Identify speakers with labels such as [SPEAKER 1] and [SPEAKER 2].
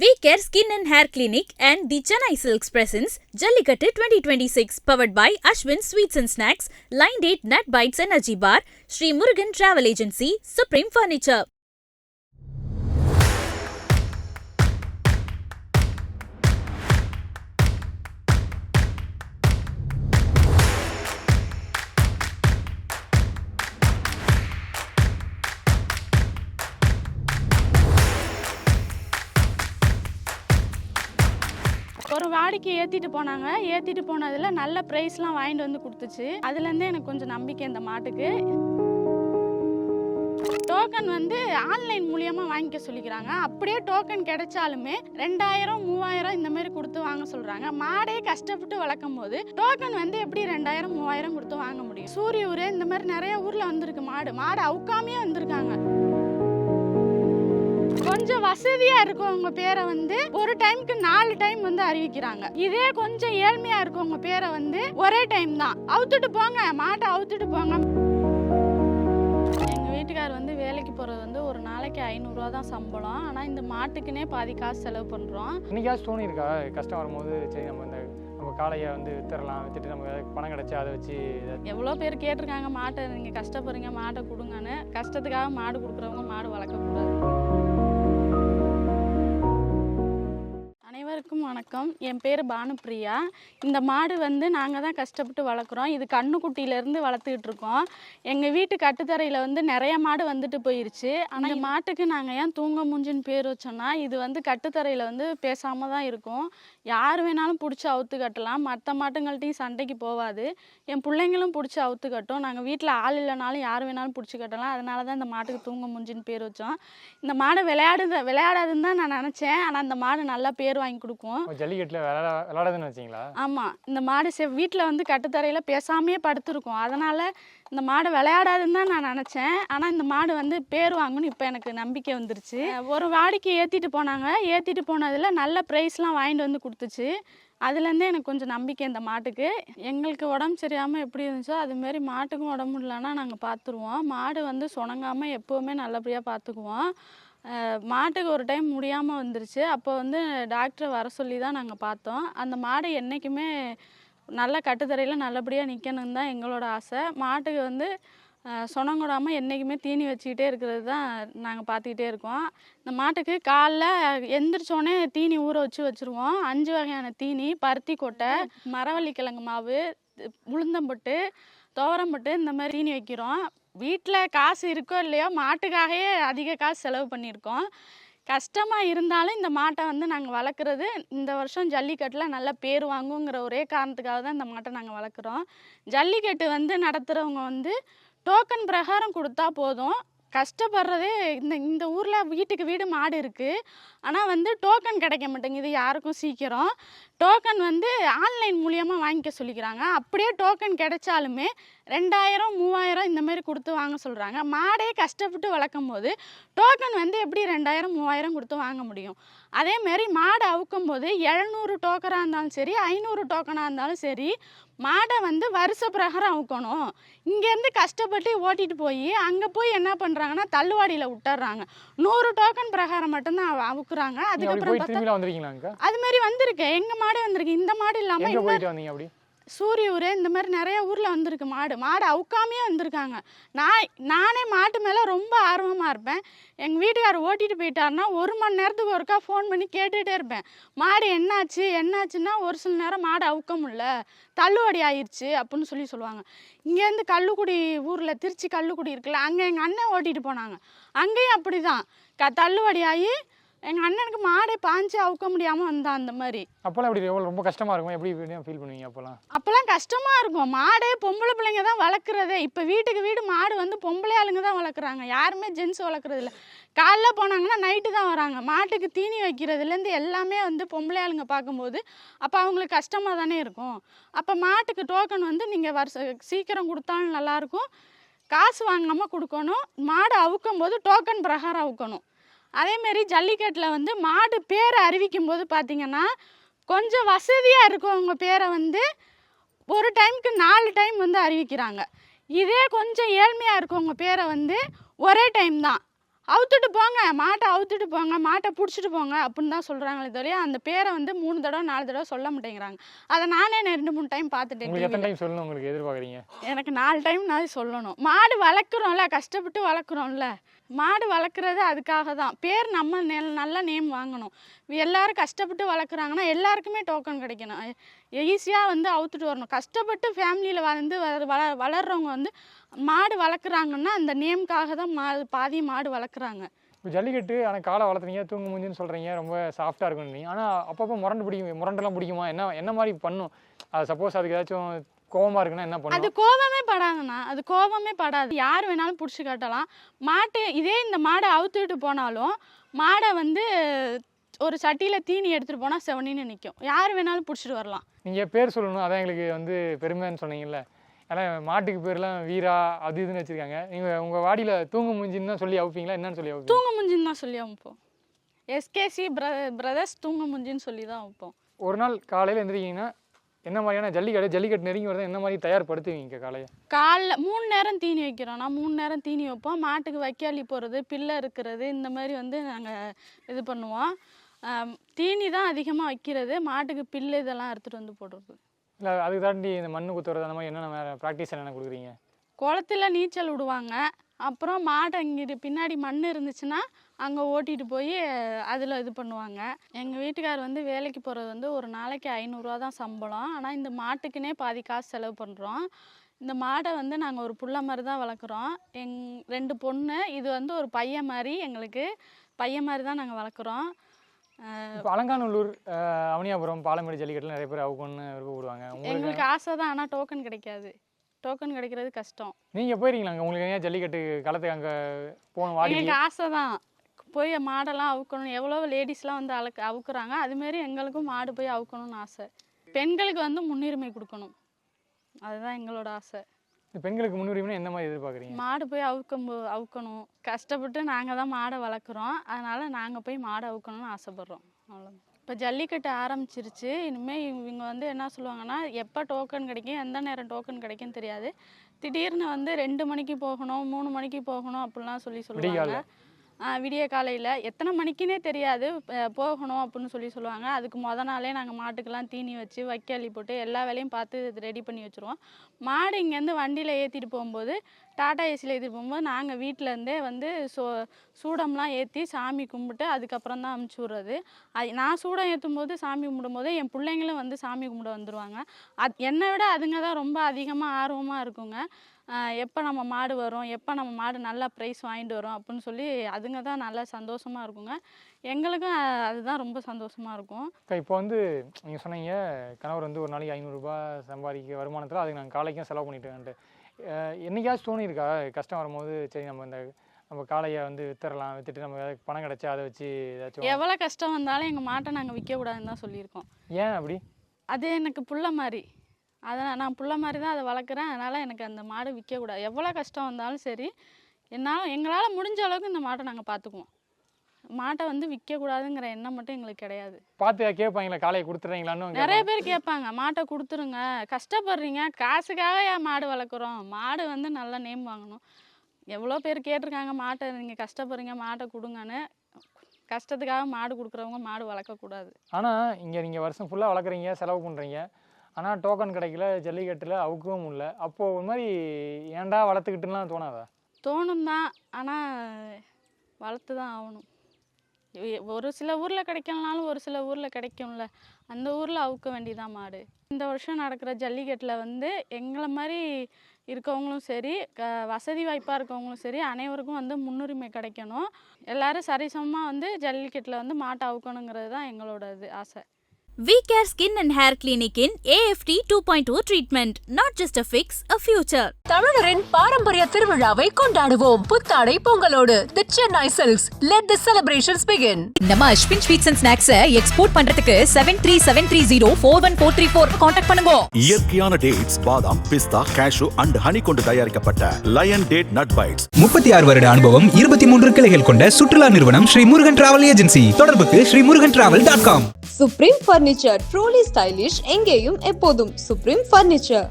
[SPEAKER 1] We Care Skin and Hair Clinic and the Chennai Silks presents Jallikattu 2026, powered by Ashwin Sweets and Snacks, Line 8 Nut Bites Energy Bar, Sri Murugan Travel Agency, Supreme Furniture.
[SPEAKER 2] வாடிக்கை ஏற்றிட்டு போனாங்க ஏற்றிட்டு போனதில் நல்ல ப்ரைஸ்லாம் வாங்கிட்டு வந்து கொடுத்துச்சு அதுலேருந்தே எனக்கு கொஞ்சம் நம்பிக்கை இந்த மாட்டுக்கு டோக்கன் வந்து ஆன்லைன் மூலியமாக வாங்கிக்க சொல்லிக்கிறாங்க அப்படியே டோக்கன் கிடைச்சாலுமே ரெண்டாயிரம் மூவாயிரம் இந்த மாதிரி கொடுத்து வாங்க சொல்கிறாங்க மாடே கஷ்டப்பட்டு வளர்க்கும் போது டோக்கன் வந்து எப்படி ரெண்டாயிரம் மூவாயிரம் கொடுத்து வாங்க முடியும் சூரிய ஊர் இந்த மாதிரி நிறைய ஊரில் வந்திருக்கு மாடு மாடு அவுக்காமே வந்திருக்காங்க கொஞ்சம் வசதியாக இருக்கவங்க பேரை வந்து ஒரு டைமுக்கு நாலு டைம் வந்து அறிவிக்கிறாங்க இதே கொஞ்சம் ஏழ்மையாக இருக்கவங்க பேரை வந்து ஒரே டைம் தான் அவுத்துட்டு போங்க மாட்டை அவுத்துட்டு போங்க எங்கள் வீட்டுக்கார் வந்து வேலைக்கு போகிறது வந்து ஒரு நாளைக்கு ஐநூறுரூவா தான் சம்பளம் ஆனால் இந்த மாட்டுக்குன்னே பாதி காசு செலவு பண்ணுறோம்
[SPEAKER 3] இன்னைக்காச்சும் தோணி இருக்கா கஷ்டம் வரும்போது சரி நம்ம இந்த நம்ம காளையை வந்து வித்துடலாம் வித்துட்டு நமக்கு பணம் கிடைச்சி அதை வச்சு
[SPEAKER 2] எவ்வளோ பேர் கேட்டிருக்காங்க மாட்டை நீங்கள் கஷ்டப்படுறீங்க மாட்டை கொடுங்கன்னு கஷ்டத்துக்காக மாடு கொடுக்குறவங்க மாடு வளர்க்கக்கூடாது எல்லாருக்கும் வணக்கம் என் பேர் பானுப்ரியா இந்த மாடு வந்து நாங்கள் தான் கஷ்டப்பட்டு வளர்க்குறோம் இது கண்ணுக்குட்டியிலேருந்து வளர்த்துக்கிட்டு இருக்கோம் எங்கள் வீட்டு கட்டுத்தரையில் வந்து நிறைய மாடு வந்துட்டு போயிருச்சு ஆனால் மாட்டுக்கு நாங்கள் ஏன் தூங்க முஞ்சுன்னு பேர் வச்சோன்னா இது வந்து கட்டுத்தரையில் வந்து பேசாமல் தான் இருக்கும் யார் வேணாலும் பிடிச்சி அவுத்து கட்டலாம் மற்ற மாட்டுங்கள்ட்டையும் சண்டைக்கு போகாது என் பிள்ளைங்களும் பிடிச்சி அவுத்து கட்டும் நாங்கள் வீட்டில் ஆள் இல்லைனாலும் யார் வேணாலும் பிடிச்சி கட்டலாம் அதனால தான் இந்த மாட்டுக்கு தூங்க முஞ்சின்னு பேர் வச்சோம் இந்த மாடு விளையாடு விளையாடாதுன்னு தான் நான் நினச்சேன் ஆனால் அந்த மாடு நல்லா பேர் வாங்கி கொடுக்கும்
[SPEAKER 3] கொடுக்கும் ஜல்லிக்கட்டில் விளாடாதுன்னு வச்சிங்களா
[SPEAKER 2] ஆமாம் இந்த மாடு செ வீட்டில் வந்து கட்டுத்தரையில் பேசாமையே படுத்துருக்கும் அதனால் இந்த மாடு விளையாடாதுன்னு தான் நான் நினச்சேன் ஆனால் இந்த மாடு வந்து பேர் வாங்கணும்னு இப்போ எனக்கு நம்பிக்கை வந்துருச்சு ஒரு வாடிக்கு ஏற்றிட்டு போனாங்க ஏற்றிட்டு போனதில் நல்ல ப்ரைஸ்லாம் வாங்கிட்டு வந்து கொடுத்துச்சு அதுலேருந்தே எனக்கு கொஞ்சம் நம்பிக்கை இந்த மாட்டுக்கு எங்களுக்கு உடம்பு சரியாமல் எப்படி இருந்துச்சோ அதுமாரி மாட்டுக்கும் உடம்பு இல்லைன்னா நாங்கள் பார்த்துருவோம் மாடு வந்து சுணங்காமல் எப்போவுமே நல்லபடியாக பார்த்துக்குவோம் மாட்டுக்கு ஒரு டைம் முடியாமல் வந்துருச்சு அப்போ வந்து டாக்டரை வர சொல்லி தான் நாங்கள் பார்த்தோம் அந்த மாடு என்றைக்குமே நல்ல கட்டுத்தரையில் நல்லபடியாக நிற்கணும்னு தான் எங்களோட ஆசை மாட்டுக்கு வந்து சொனங்கூடாமல் என்றைக்குமே தீனி வச்சுக்கிட்டே இருக்கிறது தான் நாங்கள் பார்த்துக்கிட்டே இருக்கோம் இந்த மாட்டுக்கு காலைல எந்திரிச்சோடனே தீனி ஊற வச்சு வச்சுருவோம் அஞ்சு வகையான தீனி பருத்தி கொட்டை மரவள்ளி கிழங்கு மாவு உளுந்தம்பட்டு துவரம்பொட்டு இந்த மாதிரி தீனி வைக்கிறோம் வீட்டில் காசு இருக்கோ இல்லையோ மாட்டுக்காகவே அதிக காசு செலவு பண்ணியிருக்கோம் கஷ்டமாக இருந்தாலும் இந்த மாட்டை வந்து நாங்கள் வளர்க்குறது இந்த வருஷம் ஜல்லிக்கட்டில் நல்ல பேர் வாங்குங்கிற ஒரே காரணத்துக்காக தான் இந்த மாட்டை நாங்கள் வளர்க்குறோம் ஜல்லிக்கட்டு வந்து நடத்துகிறவங்க வந்து டோக்கன் பிரகாரம் கொடுத்தா போதும் கஷ்டப்படுறதே இந்த இந்த ஊரில் வீட்டுக்கு வீடு மாடு இருக்குது ஆனால் வந்து டோக்கன் கிடைக்க மாட்டேங்குது யாருக்கும் சீக்கிரம் டோக்கன் வந்து ஆன்லைன் மூலியமாக வாங்கிக்க சொல்லிக்கிறாங்க அப்படியே டோக்கன் கிடைச்சாலுமே ரெண்டாயிரம் மூவாயிரம் இந்த மாதிரி கொடுத்து வாங்க சொல்கிறாங்க மாடே கஷ்டப்பட்டு வளர்க்கும் போது டோக்கன் வந்து எப்படி ரெண்டாயிரம் மூவாயிரம் கொடுத்து வாங்க முடியும் அதேமாரி மாடை அவுக்கும் போது எழுநூறு டோக்கனாக இருந்தாலும் சரி ஐநூறு டோக்கனாக இருந்தாலும் சரி மாடை வந்து வருஷ பிரகாரம் அவுக்கணும் இங்கேருந்து கஷ்டப்பட்டு ஓட்டிகிட்டு போய் அங்கே போய் என்ன பண்ணுறாங்கன்னா தள்ளுவாடியில் விட்டுறாங்க நூறு டோக்கன் பிரகாரம் மட்டும்தான் அவுக்குறாங்க அதுக்கப்புறம் அதுமாரி மாதிரி வந்திருக்கு எங்கள் மாடு வந்திருக்கு இந்த மாடு இல்லாமல்
[SPEAKER 3] சூரிய
[SPEAKER 2] ஊர் இந்த மாதிரி நிறைய ஊரில் வந்திருக்கு மாடு மாடு அவுக்காமையே வந்திருக்காங்க நான் நானே மாட்டு மேலே ரொம்ப ஆர்வமாக இருப்பேன் எங்கள் வீட்டுக்காரர் ஓட்டிகிட்டு போயிட்டாருன்னா ஒரு மணி நேரத்துக்கு ஒருக்கா ஃபோன் பண்ணி கேட்டுகிட்டே இருப்பேன் மாடு என்னாச்சு என்னாச்சுன்னா ஒரு சில நேரம் மாடு அவுக்க முடில தள்ளுவடி ஆயிடுச்சு அப்படின்னு சொல்லி சொல்லுவாங்க இங்கேருந்து கல்லுக்குடி ஊரில் திருச்சி கல்லுக்குடி இருக்குல்ல அங்கே எங்கள் அண்ணன் ஓட்டிகிட்டு போனாங்க அங்கேயும் அப்படி தான் க தள்ளுவடி ஆகி எங்கள் அண்ணனுக்கு மாடே பாஞ்சு அவுக்க முடியாமல் வந்தா அந்த மாதிரி
[SPEAKER 3] அப்போலாம் எப்படி ரொம்ப கஷ்டமாக இருக்கும் எப்படி ஃபீல் பண்ணுவீங்க அப்போலாம்
[SPEAKER 2] அப்போலாம் கஷ்டமாக இருக்கும் மாடே பொம்பளை பிள்ளைங்க தான் வளர்க்குறதே இப்போ வீட்டுக்கு வீடு மாடு வந்து பொம்பளை ஆளுங்க தான் வளர்க்குறாங்க யாருமே ஜென்ஸ் வளர்க்குறது இல்லை காலைல போனாங்கன்னா நைட்டு தான் வராங்க மாட்டுக்கு தீனி வைக்கிறதுலேருந்து எல்லாமே வந்து பொம்பளை ஆளுங்க பார்க்கும்போது அப்போ அவங்களுக்கு கஷ்டமாக தானே இருக்கும் அப்போ மாட்டுக்கு டோக்கன் வந்து நீங்கள் வருஷ சீக்கிரம் கொடுத்தாலும் நல்லாயிருக்கும் காசு வாங்காம கொடுக்கணும் மாடு அவுக்கும் போது டோக்கன் பிரகாரம் அவுக்கணும் அதேமாரி ஜல்லிக்கட்டில் வந்து மாடு பேரை அறிவிக்கும் போது பார்த்திங்கன்னா கொஞ்சம் வசதியாக இருக்கவங்க பேரை வந்து ஒரு டைமுக்கு நாலு டைம் வந்து அறிவிக்கிறாங்க இதே கொஞ்சம் ஏழ்மையாக இருக்கவங்க பேரை வந்து ஒரே டைம் தான் அவுத்துட்டு போங்க மாட்டை அவுத்துட்டு போங்க மாட்டை பிடிச்சிட்டு போங்க அப்படின்னு தான் சொல்கிறாங்களே தவிர அந்த பேரை வந்து மூணு தடவை நாலு தடவை சொல்ல மாட்டேங்கிறாங்க அதை நானே ரெண்டு மூணு டைம் பார்த்துட்டேன்
[SPEAKER 3] உங்களுக்கு எதிர்பார்க்குறீங்க
[SPEAKER 2] எனக்கு நாலு டைம் நான் சொல்லணும் மாடு வளர்க்குறோம்ல கஷ்டப்பட்டு வளர்க்குறோம்ல மாடு வளர்க்குறது அதுக்காக தான் பேர் நம்ம நெல் நல்ல நேம் வாங்கணும் எல்லோரும் கஷ்டப்பட்டு வளர்க்குறாங்கன்னா எல்லாருக்குமே டோக்கன் கிடைக்கணும் ஈஸியாக வந்து அவுத்துட்டு வரணும் கஷ்டப்பட்டு ஃபேமிலியில் வளர்ந்து வள வளர்கிறவங்க வந்து மாடு வளர்க்குறாங்கன்னா அந்த நேம்க்காக தான் மா பாதி மாடு வளர்க்குறாங்க
[SPEAKER 3] இப்போ ஜல்லிக்கட்டு ஆனால் காலை வளர்த்துறீங்க தூங்க முடிஞ்சுன்னு சொல்கிறீங்க ரொம்ப சாஃப்டாக நீங்கள் ஆனால் அப்பப்போ முரண்டு பிடிக்கும் முரண்டெல்லாம் பிடிக்குமா என்ன என்ன மாதிரி பண்ணும் அது சப்போஸ் அதுக்கு ஏதாச்சும் கோவமா இருக்குன்னா என்ன பண்ணும்
[SPEAKER 2] அது கோவமே படாதுண்ணா அது கோவமே படாது யார் வேணாலும் பிடிச்சி கட்டலாம் மாட்டு இதே இந்த மாடை அவுத்துட்டு போனாலும் மாடை வந்து ஒரு சட்டியில் தீனி எடுத்துகிட்டு போனால் செவனின்னு நிற்கும் யார் வேணாலும் பிடிச்சிட்டு வரலாம்
[SPEAKER 3] நீங்கள் பேர் சொல்லணும் அதான் எங்களுக்கு வந்து பெருமைன்னு சொன்னீங்கல்ல ஏன்னா மாட்டுக்கு பேர்லாம் வீரா அது இதுன்னு வச்சுருக்காங்க நீங்கள் உங்கள் வாடியில் தூங்க தான் சொல்லி அவுப்பீங்களா என்னன்னு சொல்லி
[SPEAKER 2] தூங்க முஞ்சின்னு தான் சொல்லி அமுப்போம் எஸ்கேசி பிர பிரதர்ஸ் தூங்க முஞ்சின்னு சொல்லி தான் வைப்போம்
[SPEAKER 3] ஒரு நாள் காலையில் எழுந்திரிக்கிங்கன்னா என்ன மாதிரியான ஜல்லிக்கட்டு ஜல்லிக்கட்டு நெருங்கி வரது என்ன மாதிரி தயார்படுத்துவீங்க காலையை
[SPEAKER 2] காலைல மூணு நேரம் தீனி வைக்கிறோம்னா மூணு நேரம் தீனி வைப்போம் மாட்டுக்கு வைக்காளி போகிறது பிள்ளை இருக்கிறது இந்த மாதிரி வந்து நாங்கள் இது பண்ணுவோம் தீனி தான் அதிகமாக வைக்கிறது மாட்டுக்கு பில்லு இதெல்லாம் எடுத்துகிட்டு வந்து போடுறது
[SPEAKER 3] இல்லை அதுக்கு தாண்டி இந்த மண்ணு குத்துறது அந்த மாதிரி என்னென்ன ப்ராக்டிஸ் என்னென்ன கொடுக்குறீங்க
[SPEAKER 2] குளத்துல நீச்சல் விடுவாங்க அப்புறம் மாட்டை இங்கிட்டு பின்னாடி மண் இருந்துச்சுன்னா அங்கே ஓட்டிகிட்டு போய் அதில் இது பண்ணுவாங்க எங்கள் வீட்டுக்கார் வந்து வேலைக்கு போகிறது வந்து ஒரு நாளைக்கு ஐநூறுரூவா தான் சம்பளம் ஆனால் இந்த மாட்டுக்குன்னே பாதி காசு செலவு பண்ணுறோம் இந்த மாடை வந்து நாங்கள் ஒரு புள்ள மாதிரி தான் வளர்க்குறோம் எங் ரெண்டு பொண்ணு இது வந்து ஒரு பையன் மாதிரி எங்களுக்கு பையன் மாதிரி தான் நாங்கள் வளர்க்குறோம்
[SPEAKER 3] இப்போ அலங்காநல்லூர் அவனியாபுரம் பாலமேடு ஜல்லிக்கட்டுலாம் நிறைய பேர் அவுக்குன்னு விருப்பப்படுவாங்க
[SPEAKER 2] எங்களுக்கு ஆசை தான் ஆனால் டோக்கன் கிடைக்காது டோக்கன் கிடைக்கிறது கஷ்டம்
[SPEAKER 3] நீங்கள் போயிருக்கீங்களா உங்களுக்கு ஏன் ஜல்லிக்கட்டு களத்துக்கு அங்கே போகணும்
[SPEAKER 2] எங்களுக்கு ஆசை தான் போய் மாடெல்லாம் அவுக்கணும் எவ்வளோ லேடிஸ்லாம் வந்து அழக்க அவுக்குறாங்க அதுமாரி எங்களுக்கும் மாடு போய் அவுக்கணும்னு ஆசை பெண்களுக்கு வந்து முன்னுரிமை கொடுக்கணும் அதுதான் எங்களோட ஆசை
[SPEAKER 3] பெண்களுக்கு முன்னுரிமை எந்த மாதிரி எதிர்பார்க்குறீங்க
[SPEAKER 2] மாடு போய் அவுக்கும் அவுக்கணும் கஷ்டப்பட்டு நாங்கள் தான் மாடை வளர்க்குறோம் அதனால் நாங்கள் போய் மாடை அவுக்கணும்னு ஆசைப்பட்றோம் அவ்வளோ இப்போ ஜல்லிக்கட்டு ஆரம்பிச்சிருச்சு இனிமேல் இவங்க வந்து என்ன சொல்லுவாங்கன்னா எப்போ டோக்கன் கிடைக்கும் எந்த நேரம் டோக்கன் கிடைக்கும்னு தெரியாது திடீர்னு வந்து ரெண்டு மணிக்கு போகணும் மூணு மணிக்கு போகணும் அப்படிலாம் சொல்லி சொல்லுவாங்க விடிய காலையில் எத்தனை மணிக்குன்னே தெரியாது போகணும் அப்படின்னு சொல்லி சொல்லுவாங்க அதுக்கு மொதல் நாளே நாங்கள் மாட்டுக்கெல்லாம் தீனி வச்சு வைக்காளி போட்டு எல்லா வேலையும் பார்த்து ரெடி பண்ணி வச்சுருவோம் மாடு இங்கேருந்து வண்டியில் ஏற்றிட்டு போகும்போது டாடா ஏசியில் ஏற்றி போகும்போது நாங்கள் வீட்டிலேருந்தே வந்து சோ சூடம்லாம் ஏற்றி சாமி கும்பிட்டு அதுக்கப்புறம் தான் அமுச்சு விட்றது அது நான் சூடம் ஏற்றும் போது சாமி கும்பிடும் போது என் பிள்ளைங்களும் வந்து சாமி கும்பிட வந்துடுவாங்க அது என்னை விட அதுங்க தான் ரொம்ப அதிகமாக ஆர்வமாக இருக்குங்க எப்போ நம்ம மாடு வரும் எப்போ நம்ம மாடு நல்லா ப்ரைஸ் வாங்கிட்டு வரும் அப்படின்னு சொல்லி அதுங்க தான் நல்லா சந்தோஷமாக இருக்குங்க எங்களுக்கும் அதுதான் ரொம்ப சந்தோஷமாக இருக்கும்
[SPEAKER 3] இப்போ வந்து நீங்கள் சொன்னீங்க கணவர் வந்து ஒரு நாளைக்கு ஐநூறுரூபா சம்பாதிக்க வருமானத்தில் அதுக்கு நாங்கள் காலைக்கும் செலவு பண்ணிட்டு என்னைக்காச்சும் தோணியிருக்கா கஷ்டம் வரும்போது சரி நம்ம இந்த நம்ம காளையை வந்து வித்துறலாம் வித்துட்டு நம்ம ஏதாவது பணம் கிடைச்சா அதை வச்சு ஏதாச்சும்
[SPEAKER 2] எவ்வளோ கஷ்டம் வந்தாலும் எங்கள் மாட்டை நாங்கள் விற்கக்கூடாதுன்னு தான் சொல்லியிருக்கோம்
[SPEAKER 3] ஏன் அப்படி
[SPEAKER 2] அது எனக்கு புள்ள மாதிரி அதை நான் புள்ள மாதிரி தான் அதை வளர்க்குறேன் அதனால் எனக்கு அந்த மாடு விற்கக்கூடாது எவ்வளோ கஷ்டம் வந்தாலும் சரி என்னால் எங்களால் முடிஞ்ச அளவுக்கு இந்த மாட்டை நாங்கள் பார்த்துக்குவோம் மாட்டை வந்து விற்க கூடாதுங்கிற எண்ணம் மட்டும் எங்களுக்கு கிடையாது
[SPEAKER 3] பார்த்து கேட்பாங்களா காலையை கொடுத்துறீங்களான்னு
[SPEAKER 2] நிறைய பேர் கேட்பாங்க மாட்டை கொடுத்துருங்க கஷ்டப்படுறீங்க காசுக்காக ஏன் மாடு வளர்க்குறோம் மாடு வந்து நல்லா நேம் வாங்கணும் எவ்வளோ பேர் கேட்டிருக்காங்க மாட்டை நீங்கள் கஷ்டப்படுறீங்க மாட்டை கொடுங்கன்னு கஷ்டத்துக்காக மாடு கொடுக்குறவங்க மாடு வளர்க்கக்கூடாது
[SPEAKER 3] ஆனால் இங்கே நீங்கள் வருஷம் ஃபுல்லாக வளர்க்குறீங்க செலவு பண்ணுறீங்க ஆனால் டோக்கன் கிடைக்கல ஜல்லிக்கட்டில் அவுக்கவும் இல்லை அப்போது ஒரு மாதிரி ஏன்டா வளர்த்துக்கிட்டுலாம் தோணாதா
[SPEAKER 2] தோணும் தான் ஆனால் வளர்த்து தான் ஆகணும் ஒரு சில ஊரில் கிடைக்கலனாலும் ஒரு சில ஊரில் கிடைக்கும்ல அந்த ஊரில் அவுக்க வேண்டிதான் மாடு இந்த வருஷம் நடக்கிற ஜல்லிக்கட்டில் வந்து எங்களை மாதிரி இருக்கவங்களும் சரி க வசதி வாய்ப்பாக இருக்கவங்களும் சரி அனைவருக்கும் வந்து முன்னுரிமை கிடைக்கணும் எல்லோரும் சரிசமமாக வந்து ஜல்லிக்கட்டில் வந்து மாட்டை அவுக்கணுங்கிறது தான் எங்களோட இது ஆசை
[SPEAKER 1] we care skin and hair கிளினிக்கின் AFT two point two treatment not just a fix a future
[SPEAKER 4] தமிழரின் பாரம்பரிய திருவிழாவை கொண்டாடுவோம் புத்தாடை பொங்கலோடு the Chennai silks let the celebrations begin
[SPEAKER 5] நம்ம Ashwin sweets and snacks export பண்றதுக்கு seven three seven three zero four one four three four contact பண்ணுங்க
[SPEAKER 6] இயற்கையான dates பாதாம் பிஸ்தா கேஷு அண்ட் ஹனி கொண்டு தயாரிக்கப்பட்ட லயன் டேட் நட் பைட்ஸ்
[SPEAKER 7] முப்பத்தி ஆறு வருட அனுபவம் இருபத்தி மூன்று கிளைகள் கொண்ட சுற்றுலா நிறுவனம் ஸ்ரீ முருகன் டிராவல் ஏஜென்சி தொடர்புக்கு Sri Murugan travel dot com
[SPEAKER 8] supreme Barney furniture truly stylish எங்கேயும் எப்போதும் சுப்ரீம் ஃபர்னிச்சர்